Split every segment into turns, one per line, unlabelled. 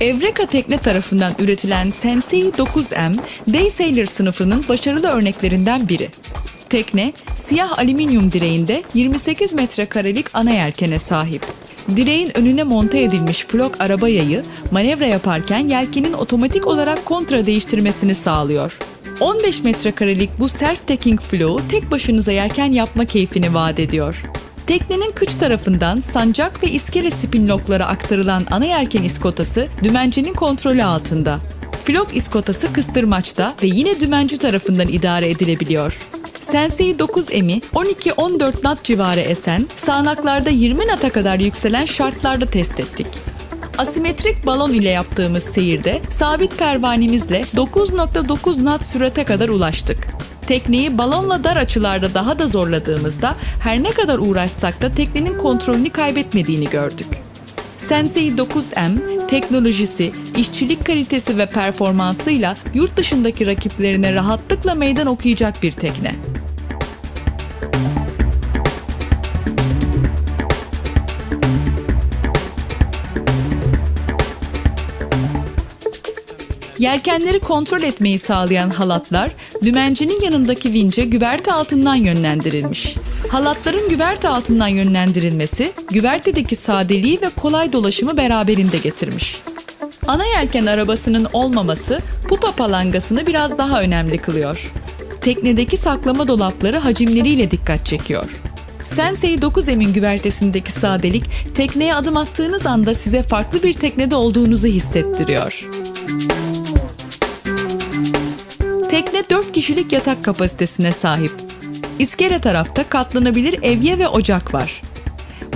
Evreka Tekne tarafından üretilen Sensei 9M, Day Sailor sınıfının başarılı örneklerinden biri. Tekne, siyah alüminyum direğinde 28 metrekarelik ana yelkene sahip. Direğin önüne monte edilmiş flok araba yayı, manevra yaparken yelkenin otomatik olarak kontra değiştirmesini sağlıyor. 15 metrekarelik bu self-taking flow tek başınıza yelken yapma keyfini vaat ediyor. Teknenin kıç tarafından sancak ve iskele spinlocklara aktarılan ana yelken iskotası dümencinin kontrolü altında. Flok iskotası kıstırmaçta ve yine dümenci tarafından idare edilebiliyor. Sensei 9M'i 12-14 knot civarı esen, sağanaklarda 20 knot'a kadar yükselen şartlarda test ettik. Asimetrik balon ile yaptığımız seyirde sabit pervanemizle 9.9 knot sürate kadar ulaştık. Tekneyi balonla dar açılarda daha da zorladığımızda her ne kadar uğraşsak da teknenin kontrolünü kaybetmediğini gördük. Sensei 9M teknolojisi, işçilik kalitesi ve performansıyla yurt dışındaki rakiplerine rahatlıkla meydan okuyacak bir tekne. Yelkenleri kontrol etmeyi sağlayan halatlar, dümencinin yanındaki vince güverte altından yönlendirilmiş. Halatların güverte altından yönlendirilmesi, güvertedeki sadeliği ve kolay dolaşımı beraberinde getirmiş. Ana yelken arabasının olmaması pupa palangasını biraz daha önemli kılıyor. Teknedeki saklama dolapları hacimleriyle dikkat çekiyor. Sensei 9M'in güvertesindeki sadelik, tekneye adım attığınız anda size farklı bir teknede olduğunuzu hissettiriyor. Tekne 4 kişilik yatak kapasitesine sahip. İskele tarafta katlanabilir evye ve ocak var.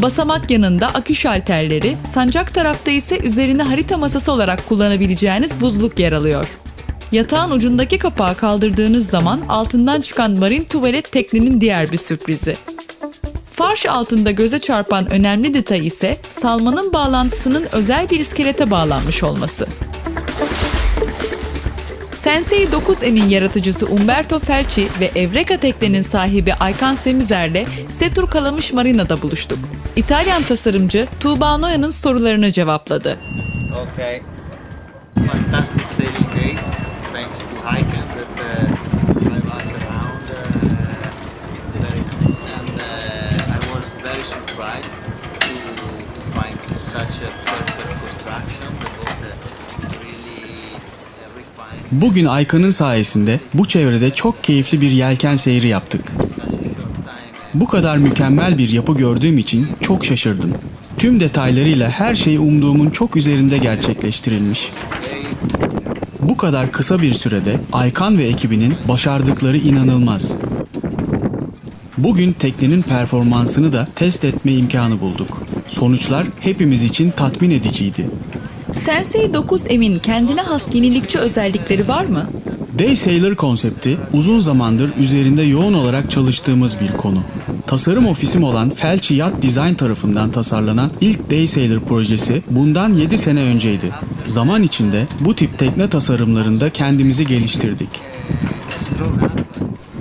Basamak yanında akü şalterleri, sancak tarafta ise üzerine harita masası olarak kullanabileceğiniz buzluk yer alıyor. Yatağın ucundaki kapağı kaldırdığınız zaman altından çıkan marin tuvalet teknenin diğer bir sürprizi. Farş altında göze çarpan önemli detay ise salmanın bağlantısının özel bir iskelete bağlanmış olması. Sensei 9M'in yaratıcısı Umberto Felci ve Evreka Tekne'nin sahibi Aykan Semizer'le Setur Kalamış Marina'da buluştuk. İtalyan tasarımcı Tuğba Noya'nın sorularını cevapladı.
Okay. Fantastic sailing day.
Bugün Aykan'ın sayesinde bu çevrede çok keyifli bir yelken seyri yaptık. Bu kadar mükemmel bir yapı gördüğüm için çok şaşırdım. Tüm detaylarıyla her şey umduğumun çok üzerinde gerçekleştirilmiş. Bu kadar kısa bir sürede Aykan ve ekibinin başardıkları inanılmaz. Bugün teknenin performansını da test etme imkanı bulduk. Sonuçlar hepimiz için tatmin ediciydi.
Sensei 9M'in kendine has yenilikçi özellikleri var mı?
Day Sailor konsepti uzun zamandır üzerinde yoğun olarak çalıştığımız bir konu. Tasarım ofisim olan Felci Yacht Design tarafından tasarlanan ilk Day Sailor projesi bundan 7 sene önceydi. Zaman içinde bu tip tekne tasarımlarında kendimizi geliştirdik.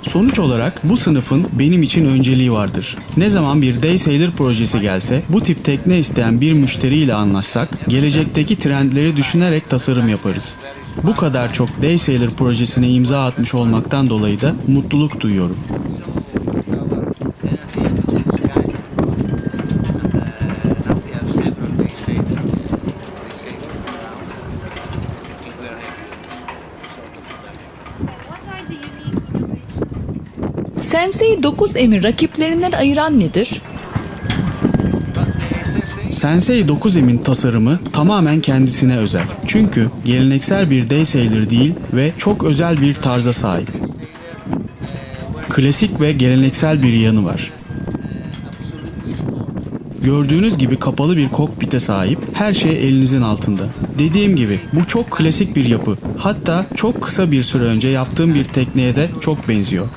Sonuç olarak bu sınıfın benim için önceliği vardır. Ne zaman bir Day Sailor projesi gelse, bu tip tekne isteyen bir müşteriyle anlaşsak, gelecekteki trendleri düşünerek tasarım yaparız. Bu kadar çok Day Sailor projesine imza atmış olmaktan dolayı da mutluluk duyuyorum.
Sensei 9M'i rakiplerinden ayıran nedir?
Sensei 9M'in tasarımı tamamen kendisine özel. Çünkü geleneksel bir Day Sailor değil ve çok özel bir tarza sahip. Klasik ve geleneksel bir yanı var. Gördüğünüz gibi kapalı bir kokpite sahip, her şey elinizin altında. Dediğim gibi bu çok klasik bir yapı. Hatta çok kısa bir süre önce yaptığım bir tekneye de çok benziyor.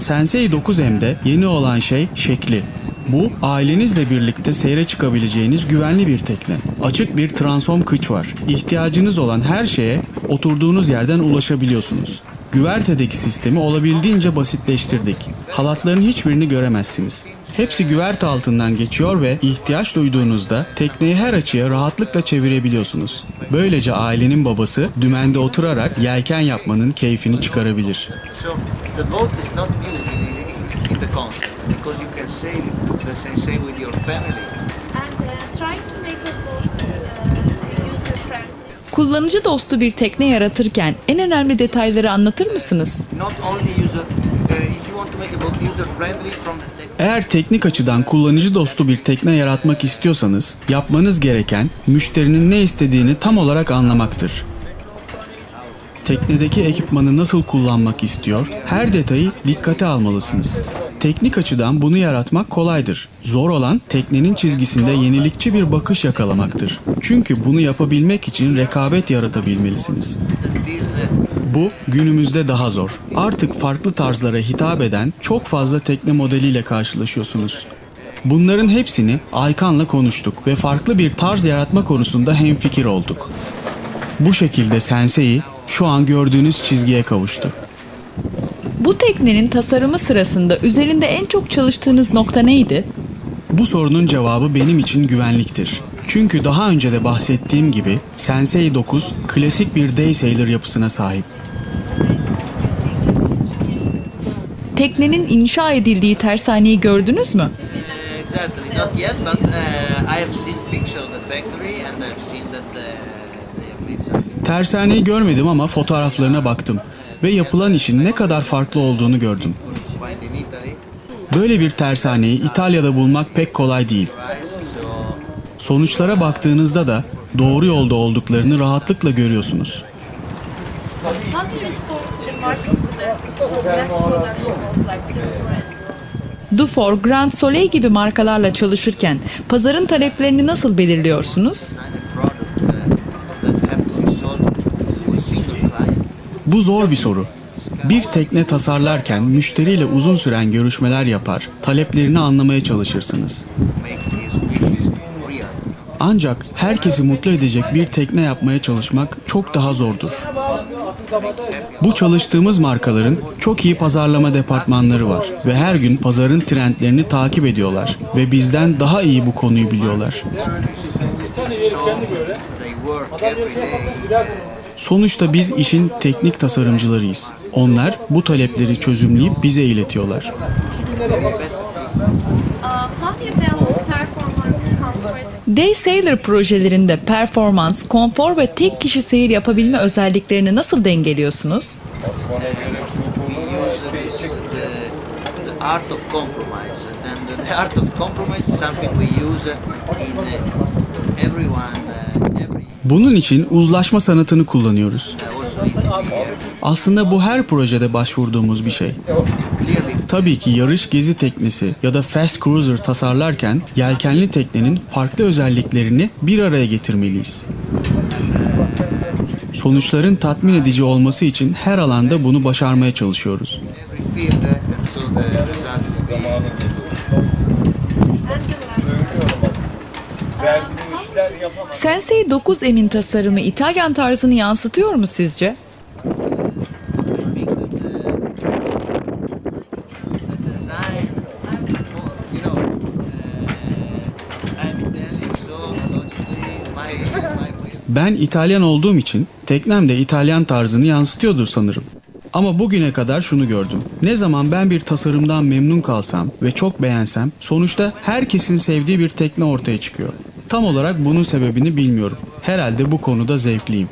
Sensei 9M'de yeni olan şey şekli. Bu ailenizle birlikte seyre çıkabileceğiniz güvenli bir tekne. Açık bir transom kıç var. İhtiyacınız olan her şeye oturduğunuz yerden ulaşabiliyorsunuz. Güvertedeki sistemi olabildiğince basitleştirdik. Halatların hiçbirini göremezsiniz. Hepsi güverte altından geçiyor ve ihtiyaç duyduğunuzda tekneyi her açıya rahatlıkla çevirebiliyorsunuz. Böylece ailenin babası dümende oturarak yelken yapmanın keyfini çıkarabilir.
So the boat is not new in, in the concept because you can sail the sensei with your family.
and uh, trying to make a boat user friendly.
Kullanıcı dostu bir tekne yaratırken en önemli detayları anlatır mısınız?
Not only user,
Eğer teknik açıdan kullanıcı dostu bir tekne yaratmak istiyorsanız yapmanız gereken müşterinin ne istediğini tam olarak anlamaktır. Teknedeki ekipmanı nasıl kullanmak istiyor, her detayı dikkate almalısınız. Teknik açıdan bunu yaratmak kolaydır. Zor olan teknenin çizgisinde yenilikçi bir bakış yakalamaktır. Çünkü bunu yapabilmek için rekabet yaratabilmelisiniz. Bu günümüzde daha zor. Artık farklı tarzlara hitap eden çok fazla tekne modeliyle karşılaşıyorsunuz. Bunların hepsini Aykan'la konuştuk ve farklı bir tarz yaratma konusunda hemfikir olduk. Bu şekilde Sensei şu an gördüğünüz çizgiye kavuştu.
Bu teknenin tasarımı sırasında üzerinde en çok çalıştığınız nokta neydi?
Bu sorunun cevabı benim için güvenliktir. Çünkü daha önce de bahsettiğim gibi Sensei 9 klasik bir day sailor yapısına sahip.
Teknenin inşa edildiği tersaneyi gördünüz mü?
exactly not yet, but uh, I have seen picture of the factory and I've seen that uh, they have made something.
Tersaneyi görmedim ama fotoğraflarına baktım ve yapılan işin ne kadar farklı olduğunu gördüm. Böyle bir tersaneyi İtalya'da bulmak pek kolay değil. Sonuçlara baktığınızda da doğru yolda olduklarını rahatlıkla görüyorsunuz.
Dufour, Grand Soleil gibi markalarla çalışırken pazarın taleplerini nasıl belirliyorsunuz?
Bu zor bir soru. Bir tekne tasarlarken müşteriyle uzun süren görüşmeler yapar, taleplerini anlamaya çalışırsınız. Ancak herkesi mutlu edecek bir tekne yapmaya çalışmak çok daha zordur. Bu çalıştığımız markaların çok iyi pazarlama departmanları var ve her gün pazarın trendlerini takip ediyorlar ve bizden daha iyi bu konuyu biliyorlar. Sonuçta biz işin teknik tasarımcılarıyız. Onlar bu talepleri çözümleyip bize iletiyorlar.
Day Sailor projelerinde performans, konfor ve tek kişi seyir yapabilme özelliklerini nasıl dengeliyorsunuz?
art of compromise and the art of compromise is something we use in uh, everyone uh, every
Bunun için uzlaşma sanatını kullanıyoruz.
uh,
Aslında bu her projede başvurduğumuz bir şey. Tabii ki yarış gezi teknesi ya da fast cruiser tasarlarken yelkenli teknenin farklı özelliklerini bir araya getirmeliyiz. Sonuçların tatmin edici olması için her alanda bunu başarmaya çalışıyoruz.
Sensei 9M'in tasarımı İtalyan tarzını yansıtıyor mu sizce?
I think that uh, the design, well, you know, uh, I'm Italian, so logically my my way.
Ben İtalyan olduğum için teknem de İtalyan tarzını yansıtıyordur sanırım. Ama bugüne kadar şunu gördüm. Ne zaman ben bir tasarımdan memnun kalsam ve çok beğensem sonuçta herkesin sevdiği bir tekne ortaya çıkıyor. Tam olarak bunun sebebini bilmiyorum. Herhalde bu konuda zevkliyim.